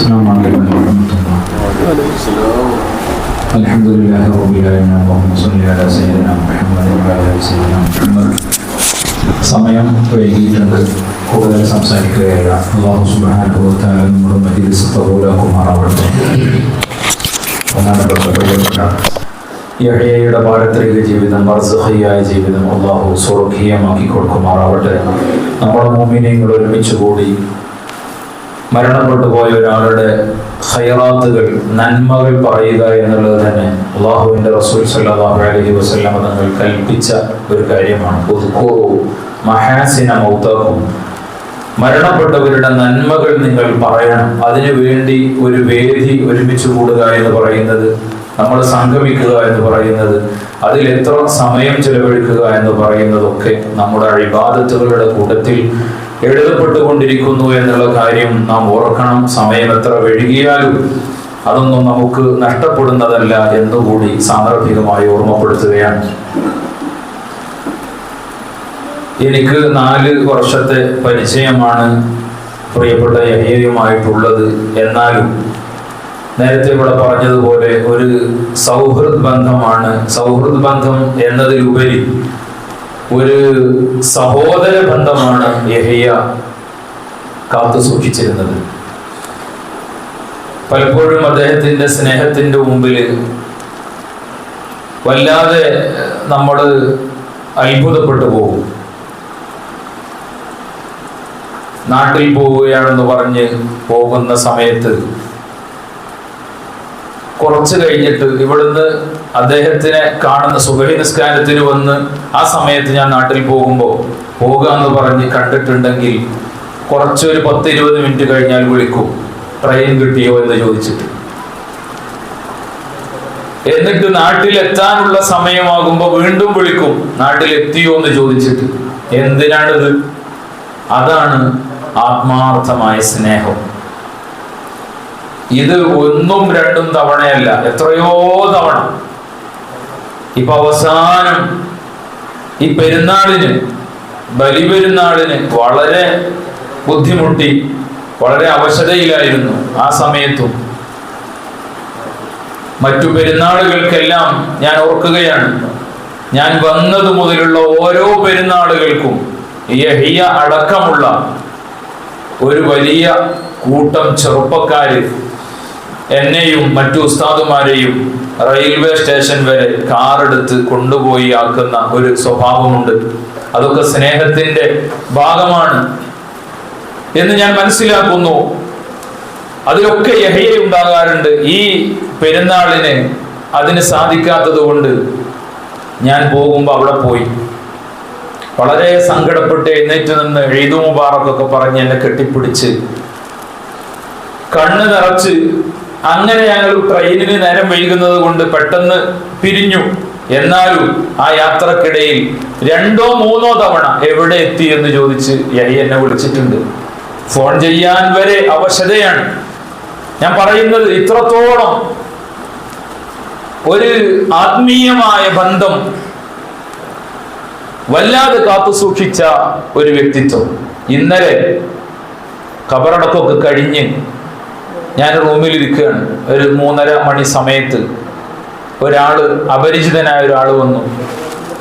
السلام عليكم ورحمة الله الحمد لله رب العالمين اللهم صل على سيدنا محمد وعلى آل سيدنا محمد സമയം വൈകിയിട്ടുണ്ട് കൂടുതൽ സംസാരിക്കുകയല്ല അള്ളാഹു സുബാനുഭവത്താൽ നമ്മുടെ മജിലിസ് പ്രഭുലാക്കുമാറാവട്ടെ ഒന്നാമത്തെ പ്രിയപ്പെട്ട യഹ്യയുടെ പാരത്രിക ജീവിതം വർസഹിയായ ജീവിതം അള്ളാഹു സ്വർഗീയമാക്കി കൊടുക്കുമാറാവട്ടെ നമ്മുടെ മോമിനിയങ്ങൾ ഒരുമിച്ച് കൂടി മരണപ്പെട്ടു പോയ ഒരാളുടെ ഹൈറാത്തുകൾ നന്മകൾ പറയുക എന്നുള്ളത് തന്നെ അള്ളാഹുവിന്റെ റസൂൽ സല്ലല്ലാഹു അലൈഹി വസല്ലം തങ്ങൾ കൽപ്പിച്ച ഒരു കാര്യമാണ്. മഹാസിന മൗത്താക്കും മരണപ്പെട്ടവരുടെ നന്മകൾ നിങ്ങൾ പറയണം. അതിനു വേണ്ടി ഒരു വേദി ഒരുമിച്ച് കൂടുക എന്ന് പറയുന്നത് നമ്മൾ സംഗമിക്കുക എന്ന് പറയുന്നത് അതിൽ എത്ര സമയം ചെലവഴിക്കുക എന്ന് പറയുന്നതൊക്കെ നമ്മുടെ അഴിബാദത്തുകളുടെ കൂട്ടത്തിൽ എഴുതപ്പെട്ടുകൊണ്ടിരിക്കുന്നു എന്നുള്ള കാര്യം നാം ഓർക്കണം. സമയം എത്ര വഴുകിയാലും അതൊന്നും നമുക്ക് നഷ്ടപ്പെടുന്നതല്ല എന്നുകൂടി സാന്ദർഭികമായി ഓർമ്മപ്പെടുത്തുകയാണ്. എനിക്ക് നാല് വർഷത്തെ പരിചയമാണ് പ്രിയപ്പെട്ട യഹ്യയുമായിട്ടുള്ളത് എന്നാലും നേരത്തെ ഇവിടെ പറഞ്ഞതുപോലെ ഒരു സൗഹൃദ് ബന്ധമാണ്. സൗഹൃദ് ബന്ധം എന്നതിലുപരി ഒരു സഹോദര ബന്ധമാണ് യഹയ്യ കാത്തു സൂക്ഷിച്ചിരുന്നത്. പലപ്പോഴും അദ്ദേഹത്തിന്റെ സ്നേഹത്തിന്റെ മുമ്പിൽ വല്ലാതെ നമ്മൾ അത്ഭുതപ്പെട്ടു പോകും. നാട്ടിൽ പോവുകയാണെന്ന് പറഞ്ഞ് പോകുന്ന സമയത്ത് കുറച്ച് കഴിഞ്ഞിട്ട് ഇവിടുന്ന് അദ്ദേഹത്തിനെ കാണുന്ന സുബഹി നിസ്കാരത്തിന് വന്ന് ആ സമയത്ത് ഞാൻ നാട്ടിൽ പോകുമ്പോൾ പോകുക എന്ന് പറഞ്ഞ് കണ്ടിട്ടുണ്ടെങ്കിൽ കുറച്ചൊരു പത്ത് ഇരുപത് മിനിറ്റ് കഴിഞ്ഞാൽ വിളിക്കും ട്രെയിൻ കിട്ടിയോ? എന്ന് ചോദിച്ചിട്ട്. എന്നിട്ട് നാട്ടിലെത്താനുള്ള സമയമാകുമ്പോൾ വീണ്ടും വിളിക്കും നാട്ടിലെത്തിയോ? എന്ന് ചോദിച്ചിട്ട്. എന്തിനാണിത്? അതാണ് ആത്മാർത്ഥമായ സ്നേഹം. ഇത് ഒന്നും രണ്ടും തവണയല്ല എത്രയോ തവണ. ഇപ്പൊ അവസാനം ഈ പെരുന്നാളിന് ബലിപെരുന്നാളിന് വളരെ ബുദ്ധിമുട്ടി വളരെ അവശതയിലായിരുന്നു ആ സമയത്തും. മറ്റു പെരുന്നാളുകൾക്കെല്ലാം ഞാൻ ഓർക്കുകയാണ്. ഞാൻ വന്നത് മുതലുള്ള ഓരോ പെരുന്നാളുകൾക്കും യഹിയ അടക്കമുള്ള ഒരു വലിയ കൂട്ടം ചെറുപ്പക്കാര് എന്നെയും മറ്റു ഉസ്താദുമാരെയും റെയിൽവേ സ്റ്റേഷൻ വരെ കാറെടുത്ത് കൊണ്ടുപോയി ആക്കുന്ന ഒരു സ്വഭാവമുണ്ട്. അതൊക്കെ സ്നേഹത്തിന്റെ ഭാഗമാണ് എന്ന് ഞാൻ മനസ്സിലാക്കുന്നു. അതിലൊക്കെ യഹയ ഉണ്ടാകാറുണ്ട്. ഈ പെരുന്നാളിന് അതിന് സാധിക്കാത്തത് കൊണ്ട് ഞാൻ പോകുമ്പോൾ അവിടെ പോയി. വളരെ സങ്കടപ്പെട്ട് എഴുന്നേറ്റ് നിന്ന് എഴുതു മുബാറക്കൊക്കെ പറഞ്ഞ് എന്നെ കെട്ടിപ്പിടിച്ച് കണ്ണ് നിറച്ച് അങ്ങനെ ഞങ്ങൾ ട്രെയിനിന് നേരം വൈകുന്നത് കൊണ്ട് പെട്ടെന്ന് പിരിഞ്ഞു. എന്നാലും ആ യാത്രക്കിടയിൽ രണ്ടോ മൂന്നോ തവണ എവിടെ എത്തി എന്ന് ചോദിച്ച് യഹി എന്നെ വിളിച്ചിട്ടുണ്ട്. ഫോൺ ചെയ്യാൻ വരെ അവശതയാണ്. ഞാൻ പറയുന്നത് ഇത്രത്തോളം ഒരു ആത്മീയമായ ബന്ധം വല്ലാതെ കാത്തു സൂക്ഷിച്ച ഒരു വ്യക്തിത്വം. ഇന്നലെ കബറടക്കമൊക്കെ കഴിഞ്ഞ് ഞാൻ റൂമിൽ ഇരിക്കുകയാണ് ഒരു മൂന്നര മണി സമയത്ത് ഒരാൾ അപരിചിതനായ ഒരാൾ വന്നു.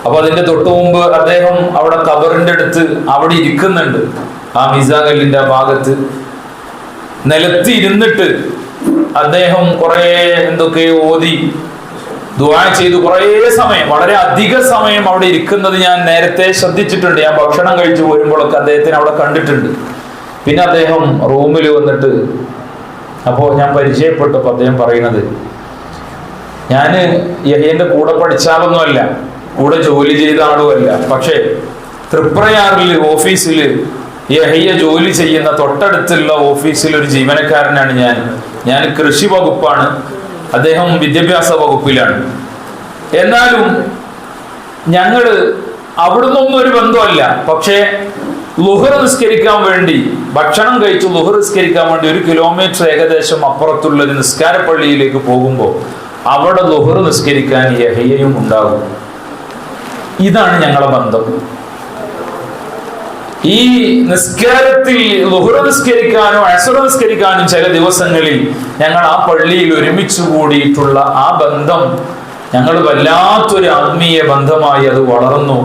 അപ്പൊ അതിന്റെ തൊട്ടു മുമ്പ് അദ്ദേഹം അവിടെ കബറിന്റെ അടുത്ത് അവിടെ ഇരിക്കുന്നുണ്ട്. ആ മിസാകല്ലിന്റെ ആ ഭാഗത്ത്. നിലത്ത് ഇരുന്നിട്ട് അദ്ദേഹം കുറെ എന്തൊക്കെ ഓതി ദുവാ ചെയ്തു. കുറേ സമയം വളരെ അധിക സമയം അവിടെ ഇരിക്കുന്നത് ഞാൻ നേരത്തെ ശ്രദ്ധിച്ചിട്ടുണ്ട്. ഞാൻ ഭക്ഷണം കഴിച്ചു പോരുമ്പോഴൊക്കെ അദ്ദേഹത്തിന് അവിടെ കണ്ടിട്ടുണ്ട്. പിന്നെ അദ്ദേഹം റൂമിൽ വന്നിട്ട് അപ്പോൾ ഞാൻ പരിചയപ്പെട്ടപ്പോൾ അദ്ദേഹം പറയുന്നത് ഞാൻ യഹ്യന്റെ കൂടെ പഠിച്ചാലൊന്നുമല്ല കൂടെ ജോലി ചെയ്ത ആളുമല്ല. പക്ഷേ ത്രിപ്രയാറിൽ ഓഫീസിൽ യഹയ്യ ജോലി ചെയ്യുന്ന തൊട്ടടുത്തുള്ള ഓഫീസിൽ ഒരു ജീവനക്കാരനാണ് ഞാൻ. ഞാൻ കൃഷി വകുപ്പാണ്. അദ്ദേഹം വിദ്യാഭ്യാസ വകുപ്പിലാണ്. എന്നാലും ഞങ്ങൾ അവിടുന്നൊന്നും ഒരു ബന്ധമല്ല പക്ഷേ ലുഹർ നിസ്കരിക്കാൻ വേണ്ടി ഭക്ഷണം കഴിച്ച് ലുഹർ നിസ്കരിക്കാൻ വേണ്ടി ഒരു കിലോമീറ്റർ ഏകദേശം അപ്പുറത്തുള്ള ഒരു നിസ്കാര പള്ളിയിലേക്ക് പോകുമ്പോൾ അവിടെ ലുഹർ നിസ്കരിക്കാൻ യഹയ്യയും ഉണ്ടാകും. ഇതാണ് ഞങ്ങളെ ബന്ധം. ഈ നിസ്കാരത്തിൽ ലുഹുറ നിസ്കരിക്കാനോ അസുറ നിസ്കരിക്കാനും ചില ദിവസങ്ങളിൽ ഞങ്ങൾ ആ പള്ളിയിൽ ഒരുമിച്ച് കൂടിയിട്ടുള്ള ആ ബന്ധം ഞങ്ങൾ വല്ലാത്തൊരു ആത്മീയ ബന്ധമായി അത് വളർന്നു.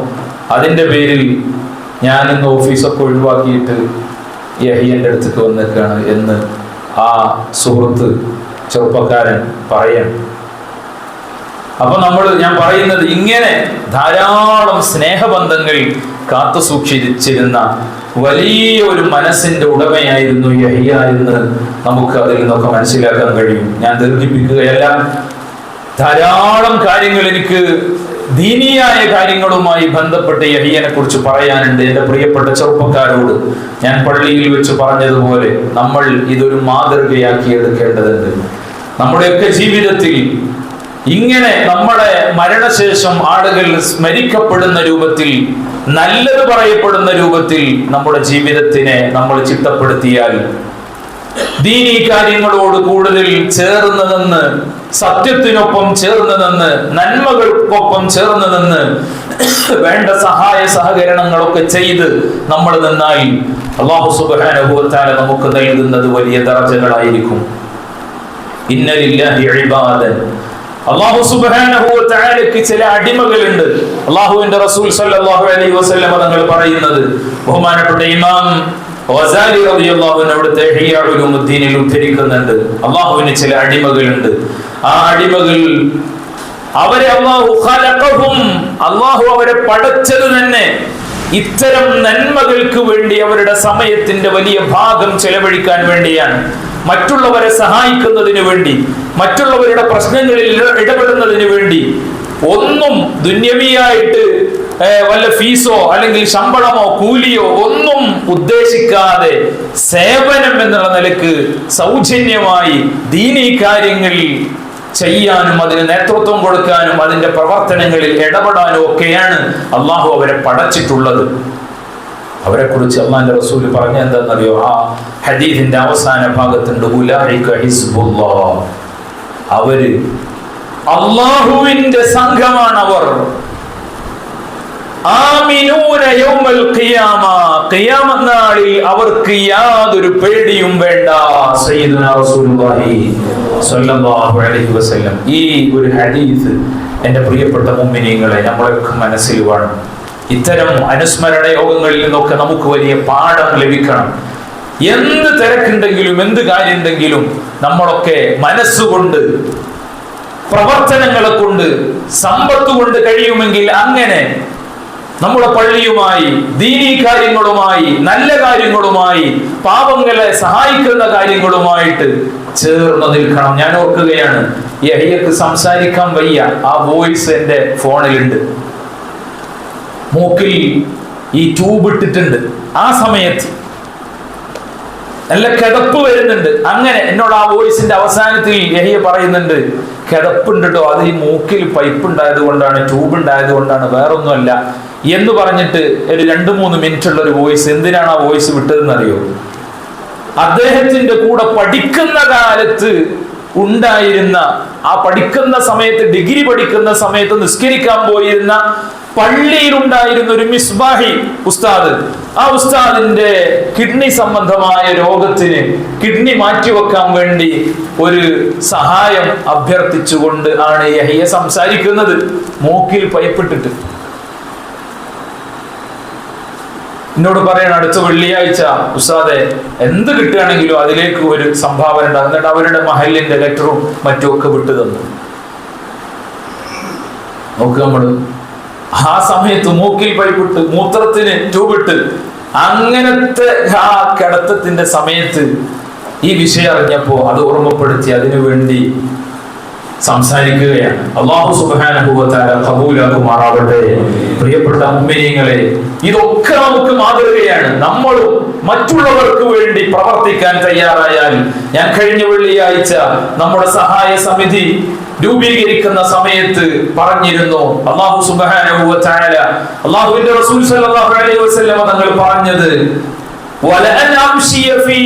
അതിന്റെ പേരിൽ ഞാൻ ഇന്ന് ഓഫീസൊക്കെ ഒഴിവാക്കിയിട്ട് യഹിയന്റെ അടുത്തേക്ക് വന്നിരിക്കുകയാണ് എന്ന് ആ സുഹൃത്ത് ചെറുപ്പക്കാരൻ പറയണം. അപ്പൊ നമ്മൾ ഞാൻ പറയുന്നത് ഇങ്ങനെ ധാരാളം സ്നേഹബന്ധങ്ങൾ കാത്തു സൂക്ഷിച്ചിരുന്ന വലിയ ഒരു മനസ്സിന്റെ ഉടമയായിരുന്നു യഹിയ എന്ന് നമുക്ക് അതിൽ നിന്നൊക്കെ മനസ്സിലാക്കാൻ കഴിയും. ഞാൻ ദീർഘിപ്പിക്കുകയല്ല. ധാരാളം കാര്യങ്ങൾ എനിക്ക് ദീനീയായ കാര്യങ്ങളുമായി ബന്ധപ്പെട്ട് യഹിയനെ കുറിച്ച് പറയാനുണ്ട് എന്റെ പ്രിയപ്പെട്ട ചെറുപ്പക്കാരോട്. ഞാൻ പള്ളിയിൽ വെച്ച് പറഞ്ഞതുപോലെ നമ്മൾ ഇതൊരു മാതൃകയാക്കി എടുക്കേണ്ടതുണ്ട്. നമ്മുടെയൊക്കെ ജീവിതത്തിൽ ഇങ്ങനെ നമ്മുടെ മരണശേഷം ആളുകൾ സ്മരിക്കപ്പെടുന്ന രൂപത്തിൽ നല്ലത് പറയപ്പെടുന്ന രൂപത്തിൽ നമ്മുടെ ജീവിതത്തിനെ നമ്മൾ ചിട്ടപ്പെടുത്തിയാൽ ദീനീ കാര്യങ്ങളോട് കൂടുതൽ ചേർന്ന് നിന്ന് സത്യത്തിനൊപ്പം ചേർന്ന് നിന്ന് നന്മകൾക്കൊപ്പം ചേർന്ന് വേണ്ട സഹായ സഹകരണങ്ങളൊക്കെ ചെയ്ത് നമ്മൾ നന്നായി അള്ളാഹു സുബാനുഭവത്താല നമുക്ക് നൽകുന്നത് വലിയ ദർജകളായിരിക്കും. ഇന്നലില്ലാഹി ഇബാദൻ. അള്ളാഹു തആലയ്ക്ക് ചില അടിമകളുണ്ട്. അള്ളാഹുവിന്റെ റസൂൽ സല്ലല്ലാഹു അലൈഹി വസല്ലം തങ്ങൾ പറയുന്നത് ബഹുമാനപ്പെട്ട ഇമാം ഉദ്ധരിക്കുന്നുണ്ട്. അള്ളാഹുവിന് ചില അടിമകളുണ്ട്. ആ അടിമകൾ അവരെ അള്ളാഹു അള്ളാഹു അവരെ പടച്ചത് തന്നെ. ഇത്തരം നന്മകൾക്ക് വേണ്ടി അവരുടെ സമയത്തിന്റെ വലിയ ഭാഗം ചെലവഴിക്കാൻ വേണ്ടിയാണ്. മറ്റുള്ളവരെ സഹായിക്കുന്നതിന് വേണ്ടി മറ്റുള്ളവരുടെ പ്രശ്നങ്ങളിൽ ഇട- ഇടപെടുന്നതിന് വേണ്ടി ഒന്നും ദുന്യവിയായിട്ട് വല്ല ഫീസോ അല്ലെങ്കിൽ ശമ്പളമോ കൂലിയോ ഒന്നും ഉദ്ദേശിക്കാതെ സേവനം എന്നുള്ള നിലയ്ക്ക് സൗജന്യമായി ദീനീ കാര്യങ്ങളിൽ ചെയ്യാനും അതിന് നേതൃത്വം കൊടുക്കാനും അതിന്റെ പ്രവർത്തനങ്ങളിൽ ഇടപെടാനും ഒക്കെയാണ് അള്ളാഹു അവരെ പടച്ചിട്ടുള്ളത്. അവരെ കുറിച്ച് അള്ളാന്റെ റസൂൽ പറഞ്ഞ എന്താണെന്നറിയോ? ആ ഹദീദിന്റെ അവസാന ഭാഗത്തുണ്ട്. അവർ അള്ളാഹുവിന്റെ സംഘമാണ് അവർ നാളിൽ അവർക്ക് യാതൊരു പേടിയും വേണ്ട. ഈ ഒരു ഹദീസ് എന്റെ പ്രിയപ്പെട്ട മുഅ്മിനീങ്ങളെ നമ്മളൊക്കെ മനസ്സിൽ വേണം ഇത്തരം അനുസ്മരണ യോഗങ്ങളിൽ നിന്നൊക്കെ നമുക്ക് വലിയ പാഠം ലഭിക്കണം. എന്ത് തിരക്കുണ്ടെങ്കിലും എന്ത് കാര്യമുണ്ടെങ്കിലും നമ്മളൊക്കെ മനസ്സുകൊണ്ട് പ്രവർത്തനങ്ങളെ കൊണ്ട് സമ്പത്ത് കൊണ്ട് കഴിയുമെങ്കിൽ അങ്ങനെ നമ്മുടെ പള്ളിയുമായി ദീനീ കാര്യങ്ങളുമായി നല്ല കാര്യങ്ങളുമായി പാപങ്ങളെ സഹായിക്കുന്ന കാര്യങ്ങളുമായിട്ട് ചേർന്ന് നിൽക്കണം. ഞാൻ ഓർക്കുകയാണ് യഹിയക്ക് സംസാരിക്കാൻ വയ്യ. ആ വോയിസ് എന്റെ ഫോണിലുണ്ട്. മൂക്കിൽ ഈ ട്യൂബ് ഇട്ടിട്ടുണ്ട്. ആ സമയത്ത് നല്ല കിടപ്പ് വരുന്നുണ്ട്. അങ്ങനെ എന്നോട് ആ വോയിസിന്റെ അവസാനത്തിൽ യഹിയ പറയുന്നുണ്ട് കിടപ്പുണ്ട് കേട്ടോ അത് ഈ മൂക്കിൽ പൈപ്പ് ഉണ്ടായത് കൊണ്ടാണ് ട്യൂബ് ഉണ്ടായത് കൊണ്ടാണ് വേറൊന്നുമല്ല. എന്ന് പറഞ്ഞിട്ട് ഒരു രണ്ട് മൂന്ന് മിനിറ്റ് ഉള്ള ഒരു വോയിസ് എന്തിനാണ് ആ വോയിസ് വിട്ടതെന്ന് അറിയോ അദ്ദേഹത്തിന്റെ കൂടെ പഠിക്കുന്ന കാലത്ത് ഉണ്ടായിരുന്ന ആ പഠിക്കുന്ന സമയത്ത് ഡിഗ്രി പഠിക്കുന്ന സമയത്ത് നിസ്കരിക്കാൻ പോയിരുന്ന പള്ളിയിൽ ഉണ്ടായിരുന്ന ഒരു മിസ്ബാഹി ഉസ്താദ് ആ ഉസ്താദിന്റെ കിഡ്നി സംബന്ധമായ രോഗത്തിന് കിഡ്നി മാറ്റിവെക്കാൻ വേണ്ടി ഒരു സഹായം അഭ്യർത്ഥിച്ചുകൊണ്ട് ആണ് യഹിയ സംസാരിക്കുന്നത്. മൂക്കിൽ പൈപ്പിട്ടിട്ട്. എന്നോട് പറയണം അടുത്ത വെള്ളിയാഴ്ച ഉസ്താദെ എന്ത് കിട്ടുകയാണെങ്കിലും അതിലേക്ക് ഒരു സംഭാവന ഉണ്ടാകും. എന്നിട്ട് അവരുടെ മഹലിന്റെ ലെറ്ററും മറ്റും ഒക്കെ വിട്ടു തന്നു. നോക്കുക നമ്മൾ. ആ സമയത്ത് മൂക്കിൽ പൈപ്പിട്ട് മൂത്രത്തിന് ട്യൂബിട്ട് അങ്ങനത്തെ ആ കടത്തത്തിന്റെ സമയത്ത് ഈ വിഷയം അറിഞ്ഞപ്പോ അത് ഓർമ്മപ്പെടുത്തി അതിനു വേണ്ടി സംസാരിക്കുകയാണ്. അള്ളാഹു സുബാനുഭവത്താല കബൂലാകുമാറാവട്ടെ പ്രിയപ്പെട്ട അമ്മിനിയങ്ങളെ ഇതൊക്കെ നമുക്ക് മാതൃകയാണ്. നമ്മളും മറ്റുള്ളവർക്ക് വേണ്ടി പ്രവർത്തിക്കാൻ തയ്യാറായാൽ ഞാൻ കഴിഞ്ഞ വെള്ളിയാഴ്ച നമ്മുടെ സഹായ സമിതി രൂപീകരിക്കുന്ന സമയത്ത് പറഞ്ഞിരുന്നു അള്ളാഹു സുബാനുഭവത്താല അള്ളാഹുവിന്റെ റസൂൽ സല്ലല്ലാഹു അലൈഹി വസല്ലം തങ്ങൾ പറഞ്ഞത് അംശിയ ഫീ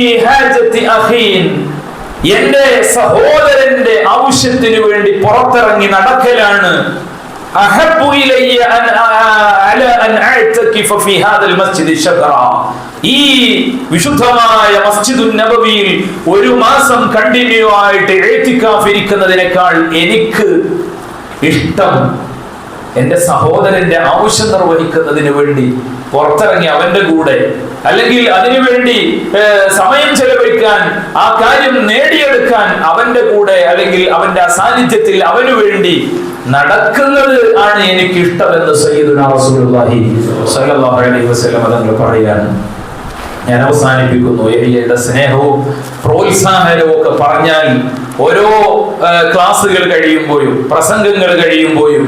അഖീൻ. എന്റെ സഹോദരന്റെ ആവശ്യത്തിന് വേണ്ടി പുറത്തിറങ്ങി നടക്കലാണ്. മസ്ജിദി ഈ വിശുദ്ധമായ മസ്ജിദുൻ നബവിയിൽ ഒരു മാസം കണ്ടിന്യൂ ആയിട്ട് എഴുത്തിക്കാഫിരിക്കുന്നതിനേക്കാൾ എനിക്ക് ഇഷ്ടം എന്റെ സഹോദരന്റെ ആവശ്യം നിർവഹിക്കുന്നതിന് വേണ്ടി പുറത്തിറങ്ങി അവന്റെ കൂടെ അല്ലെങ്കിൽ അതിനുവേണ്ടി സമയം ചെലവഴിക്കാൻ ആ കാര്യം നേടിയെടുക്കാൻ അവന്റെ കൂടെ അല്ലെങ്കിൽ അവന്റെ അസാന്നിധ്യത്തിൽ സാന്നിധ്യത്തിൽ അവനു വേണ്ടി നടക്കുന്നത് ആണ് എനിക്ക് ഇഷ്ടമെന്ന് സയ്യിദുനാ റസൂലുള്ളാഹി അലൈഹി വസല്ലം പറയാണ് ഞാൻ അവസാനിപ്പിക്കുന്നു. എലിയയുടെ സ്നേഹവും പ്രോത്സാഹനവും ഒക്കെ പറഞ്ഞാൽ ഓരോ ക്ലാസ്സുകൾ കഴിയുമ്പോഴും പ്രസംഗങ്ങൾ കഴിയുമ്പോഴും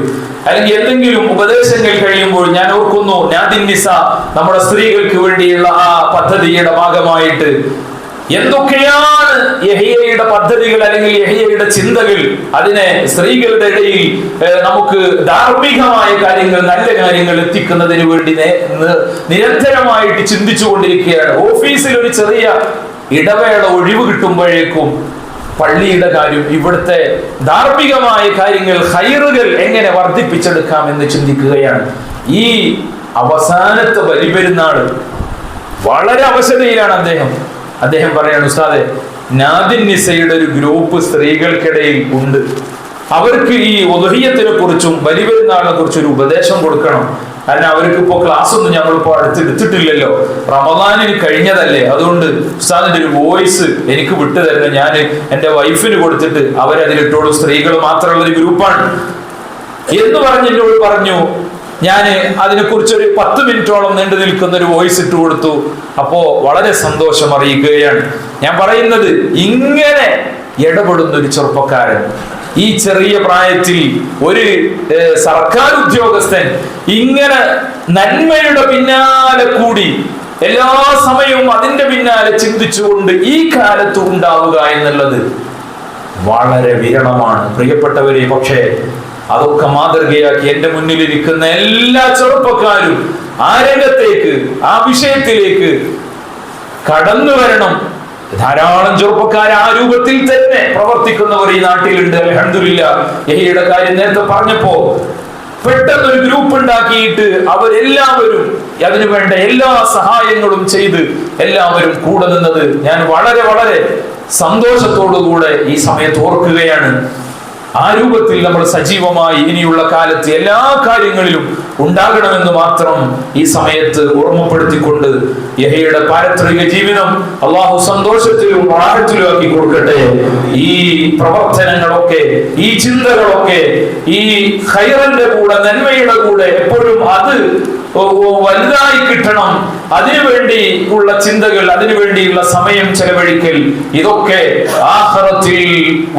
അല്ലെങ്കിൽ എന്തെങ്കിലും ഉപദേശങ്ങൾ കഴിയുമ്പോൾ ഞാൻ ഓർക്കുന്നു നാദിൻ നിസ നമ്മുടെ സ്ത്രീകൾക്ക് വേണ്ടിയുള്ള ആ പദ്ധതിയുടെ ഭാഗമായിട്ട് എന്തൊക്കെയാണ് യഹിയയുടെ പദ്ധതികൾ അല്ലെങ്കിൽ യഹിയയുടെ ചിന്തകൾ അതിനെ സ്ത്രീകളുടെ ഇടയിൽ നമുക്ക് ധാർമ്മികമായ കാര്യങ്ങൾ നല്ല കാര്യങ്ങൾ എത്തിക്കുന്നതിന് വേണ്ടി നിരന്തരമായിട്ട് ചിന്തിച്ചു കൊണ്ടിരിക്കുകയാണ് ഓഫീസിൽ ഒരു ചെറിയ ഇടവേള ഒഴിവ് കിട്ടുമ്പോഴേക്കും പള്ളിയുടെ കാര്യം ഇവിടുത്തെ ധാർമ്മികമായ കാര്യങ്ങൾ ഹൈറുകൾ എങ്ങനെ വർദ്ധിപ്പിച്ചെടുക്കാം എന്ന് ചിന്തിക്കുകയാണ്. ഈ അവസാനത്തെ ബലിപെരുന്നാൾ വളരെ അവശതയിലാണ് അദ്ദേഹം. അദ്ദേഹം പറയാണ് ഉസ്താദെ നാദിൻ നിസയുടെ ഒരു ഗ്രൂപ്പ് സ്ത്രീകൾക്കിടയിൽ ഉണ്ട്. അവർക്ക് ഈ ഉദഹിയത്തിനെ കുറിച്ചും ബലിപെരുന്നാളിനെ കുറിച്ചും ഒരു ഉപദേശം കൊടുക്കണം. കാരണം അവർക്ക് ഇപ്പോൾ ക്ലാസ് ഒന്നും ഞങ്ങളിപ്പോ അടുത്ത് എടുത്തിട്ടില്ലല്ലോ. റമദാനിന് കഴിഞ്ഞതല്ലേ? അതുകൊണ്ട് ഉസ്താദിന്റെ ഒരു വോയിസ് എനിക്ക് വിട്ടു തരണം ഞാൻ എന്റെ വൈഫിന് കൊടുത്തിട്ട് അവരതിലിട്ടോളൂ സ്ത്രീകൾ മാത്രമുള്ള ഒരു ഗ്രൂപ്പാണ് എന്ന് പറഞ്ഞ് എന്നോട് പറഞ്ഞു ഞാൻ അതിനെക്കുറിച്ച് ഒരു പത്ത് മിനിറ്റോളം നീണ്ടു നിൽക്കുന്ന ഒരു വോയിസ് ഇട്ട് കൊടുത്തു. അപ്പോ വളരെ സന്തോഷം അറിയിക്കുകയാണ് ഞാൻ പറയുന്നത് ഇങ്ങനെ ഇടപെടുന്ന ഒരു ചെറുപ്പക്കാരൻ ഈ ചെറിയ പ്രായത്തിൽ ഒരു സർക്കാർ ഉദ്യോഗസ്ഥൻ ഇങ്ങനെ നന്മയുടെ പിന്നാലെ കൂടി എല്ലാ സമയവും അതിന്റെ പിന്നാലെ ചിന്തിച്ചുകൊണ്ട് ഈ കാലത്ത് ഉണ്ടാവുക എന്നുള്ളത് വളരെ വിരളമാണ്. പ്രിയപ്പെട്ടവരെ പക്ഷേ അതൊക്കെ മാതൃകയാക്കി എന്റെ മുന്നിലിരിക്കുന്ന എല്ലാ ചെറുപ്പക്കാരും ആ രംഗത്തേക്ക് ആ വിഷയത്തിലേക്ക് കടന്നു വരണം. ധാരാളം ചെറുപ്പക്കാർ ആ രൂപത്തിൽ തന്നെ പ്രവർത്തിക്കുന്നവർ ഈ നാട്ടിലുണ്ട്. അലഹദില്ല യഹിയുടെ കാര്യം നേരത്തെ പറഞ്ഞപ്പോ പെട്ടെന്ന് ഒരു ഗ്രൂപ്പ് ഉണ്ടാക്കിയിട്ട് അവരെല്ലാവരും അതിനു വേണ്ട എല്ലാ സഹായങ്ങളും ചെയ്ത് എല്ലാവരും കൂടെ നിന്നത് ഞാൻ വളരെ വളരെ സന്തോഷത്തോടുകൂടെ ഈ സമയത്ത് ഓർക്കുകയാണ്. ആ രൂപത്തിൽ നമ്മൾ സജീവമായി ഇനിയുള്ള കാലത്ത് എല്ലാ കാര്യങ്ങളിലും ഉണ്ടാകണമെന്ന് മാത്രം ഈ സമയത്ത് ഓർമ്മപ്പെടുത്തിക്കൊണ്ട് യഹയുടെ പാരത്രിക ജീവിതം അള്ളാഹു സന്തോഷത്തിലും ആഴത്തിലും ആക്കി കൊടുക്കട്ടെ. ഈ പ്രവർത്തനങ്ങളൊക്കെ ഈ ചിന്തകളൊക്കെ ഈ ഹൈറന്റെ കൂടെ നന്മയുടെ കൂടെ എപ്പോഴും അത് വലുതായി കിട്ടണം. അതിനുവേണ്ടി ഉള്ള ചിന്തകൾ അതിനുവേണ്ടിയുള്ള സമയം ചെലവഴിക്കൽ ഇതൊക്കെ ആഹ്റത്തിൽ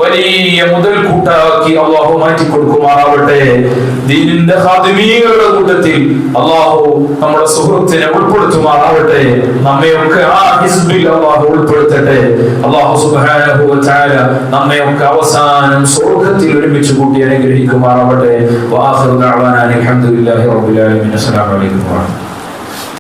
വലിയ മുതൽ കൂട്ടാക്കി അള്ളാഹു മാറ്റി കൊടുക്കുമാറാവട്ടെ ദീനിന്റെ ഹാദിമീകളുടെ കൂട്ടത്തിൽ അള്ളാഹു നമ്മുടെ സുഹൃത്തിനെ ഉൾപ്പെടുത്തുമാറാവട്ടെ. നമ്മയൊക്കെ ആ ഹിസ്ബിൽ അള്ളാഹു ഉൾപ്പെടുത്തട്ടെ. അള്ളാഹു സുബ്ഹാനഹു വ തആല നമ്മയൊക്കെ അവസാനം സ്വർഗത്തിൽ ഒരുമിച്ച് കൂട്ടി അനുഗ്രഹിക്കുമാറാവട്ടെ. വാഖിറു ദഅവാന അൽഹംദുലില്ലാഹി റബ്ബിൽ ആലമീൻ. അസ്സലാമു അലൈക്കും